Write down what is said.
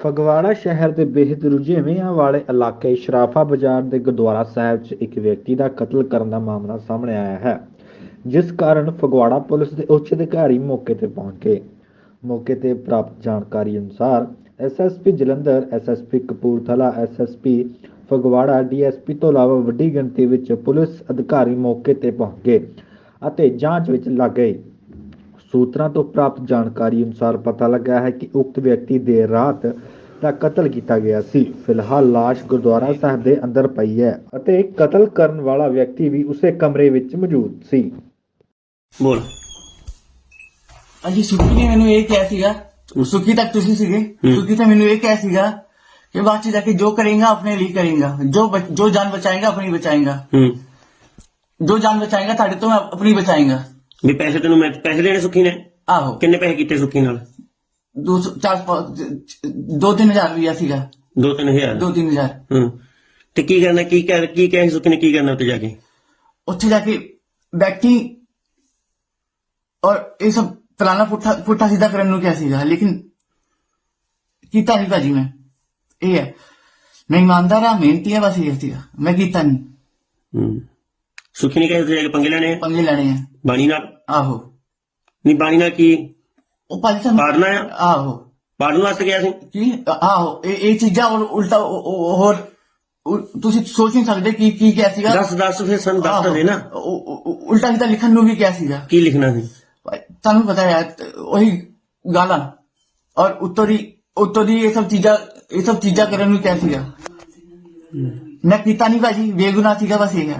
ਫਗਵਾੜਾ ਸ਼ਹਿਰ ਦੇ ਬੇਹਦ ਰੁਝੇਵਿਆਂ ਵਾਲੇ ਇਲਾਕੇ ਸ਼ਰਾਫਾ ਬਾਜ਼ਾਰ ਦੇ ਗੁਰਦੁਆਰਾ ਸਾਹਿਬ 'ਚ ਇੱਕ ਵਿਅਕਤੀ ਦਾ ਕਤਲ ਕਰਨ ਦਾ ਮਾਮਲਾ ਸਾਹਮਣੇ ਆਇਆ ਹੈ, ਜਿਸ ਕਾਰਨ ਫਗਵਾੜਾ ਪੁਲਿਸ ਦੇ ਉੱਚ ਅਧਿਕਾਰੀ ਮੌਕੇ ਤੇ ਪਹੁੰਚ ਗਏ। ਮੌਕੇ ਤੇ ਪ੍ਰਾਪਤ ਜਾਣਕਾਰੀ ਅਨੁਸਾਰ SSP Jalandhar SSP Kapurthala SSP Phagwara DSP ਤੋਂ ਇਲਾਵਾ ਵੱਡੀ ਗਿਣਤੀ ਵਿੱਚ ਪੁਲਿਸ ਅਧਿਕਾਰੀ ਮੌਕੇ ਤੇ ਪਹੁੰਚ ਗਏ ਅਤੇ ਜਾਂਚ ਵਿੱਚ ਲੱਗ ਗਏ। ਸੂਤਰਾਂ ਤੋਂ ਪ੍ਰਾਪਤ ਜਾਣਕਾਰੀ ਅਨੁਸਾਰ ਪਤਾ ਲੱਗਾ ਹੈ ਕਿ ਉਕਤ ਵਿਅਕਤੀ ਦੇਰ ਰਾਤ ਦਾ ਕਤਲ ਕੀਤਾ ਗਿਆ ਸੀ। ਫਿਲਹਾਲ ਲਾਸ਼ ਗੁਰਦੁਆਰਾ ਸਾਹਿਬ ਦੇ ਅੰਦਰ ਪਈ ਹੈ ਅਤੇ ਕਤਲ ਕਰਨ ਵਾਲਾ ਵਿਅਕਤੀ ਵੀ ਉਸੇ ਕਮਰੇ ਵਿੱਚ ਮੌਜੂਦ ਸੀ। ਬੋਲ। ਅਜੀ ਸੁੱਕੀ ਨੇ ਮੈਨੂੰ ਇਹ ਕਿਹਾ ਸੀਗਾ। ਸੁੱਕੀ ਤੱਕ ਤੁਸੀਂ ਸੀਗੇ? ਸੁੱਕੀ ਤਾਂ ਮੈਨੂੰ ਇਹ ਕਿਹਾ ਸੀਗਾ ਕਿ ਚ ਜਾਕੇ ਜੋ ਕਰੇਗਾ ਆਪਣੇ ਲਈ ਕਰੇਗਾ। ਜੋ ਬਚ- ਜੋ ਜਾਨ ਬਚਾਏਗਾ ਆਪਣੀ ਬਚਾਏਗਾ। ਹੂੰ। ਜੋ ਜਾਨ ਬਚਾਏਗਾ ਤੁਹਾਡੇ ਤੋਂ ਆਪਣੀ ਬਚਾਏਗਾ। ਵੀ ਪੈਸੇ ਤੈਨੂੰ ਮੈਂ ਪੈਸੇ ਦੇਣੇ ਸੁੱਖੀ ਨੇ? ਆਹੋ। ਕਿੰਨੇ ਪੈਸੇ ਕੀਤੇ ਸੁੱਖੀ ਨਾਲ? ਦੋ ਸੌ- ਚਾਰ ਪੰਜ- ਦੋ ਤਿੰਨ ਹਜ਼ਾਰ ਰੁਪਇਆ ਸੀਗਾ। 2-3000 ਦੋ ਤਿੰਨ ਹਜ਼ਾਰ। ਹੂੰ। ਤੇ ਕੀ ਕਰਨਾ ਕੀ ਕਰ ਕੀ ਕਹੇ ਸੁੱਖੀ ਨੇ ਕੀ ਕਰਨਾ ਉੱਤੇ ਜਾ ਕੇ? ਉੱਥੇ ਜਾ ਕੇ ਬੈਠੀ ਔਰ ਇਹ ਸਭ ਤਲਾਣਾ ਪੁੱਠਾ ਪੁੱਠਾ ਸਿੱਧਾ ਕਰਨ ਨੂੰ ਕਿਹਾ ਸੀਗਾ ਲੇਕਿਨ ਕੀਤਾ ਨਹੀਂ ਭਾਜੀ ਮੈਂ। ਇਹ ਹੈ। ਮੈਂ ਇਮਾਨਦਾਰ ਆ ਮਿਹਨਤੀ ਆ ਬਸ ਇਹ ਸੀਗਾ। ਮੈਂ ਕੀਤਾ ਨਹੀਂ ਹੂੰ। ਸੁੱਖੀ ਨੇ ਕਹੇ ਕੇ ਪੰਗੇ ਲੈਣੇ ਆ? ਪੰਗੇ ਲੈਣੇ ਆ। ਬਾਣੀ ਨਾਲ? ਆਹੋ। ਨਹੀਂ ਬਾਣੀ ਨਾਲ ਕੀ? ਉਹ ਭਾਜੀ ਸਾਨੂੰ ਪਾੜਨਾ ਆ? ਆਹੋ। ਪਾੜਨ ਵਾਸਤੇ ਗਿਆ ਸੀ? ਕੀ? ਆਹੋ। ਇਹ ਇਹ ਚੀਜ਼ਾਂ ਔਰ ਉਲਟਾ ਹੋਰ ਤੁਸੀਂ ਸੋਚ ਨਹੀਂ ਸਕਦੇ ਕੀ ਕੀ ਕਿਹਾ ਸੀਗਾ? ਦੱਸ ਦੱਸ ਫਿਰ ਸਾਨੂੰ ਦੱਸ ਦੇ ਨਾ। ਉਲਟਾ ਸਿੱਧਾ ਲਿਖਣ ਨੂੰ ਵੀ ਕਿਹਾ ਸੀਗਾ। ਕੀ ਲਿਖਣਾ ਸੀ? ਤੁਹਾਨੂੰ ਪਤਾ ਹੈ ਉਹੀ ਗਾਲਾਂ। ਔਰ ਉੱਤੋਂ ਦੀ ਉੱਤੋਂ ਦੀ ਇਹ ਸਭ ਚੀਜ਼ਾਂ ਇਹ ਸਭ ਚੀਜ਼ਾਂ ਕਰਨ ਨੂੰ ਕਿਹਾ ਸੀਗਾ। ਮੈਂ ਕੀਤਾ ਨਹੀਂ ਭਾਜੀ ਬੇਗੁਨਾਹ ਸੀਗਾ ਬਸ ਇਹ।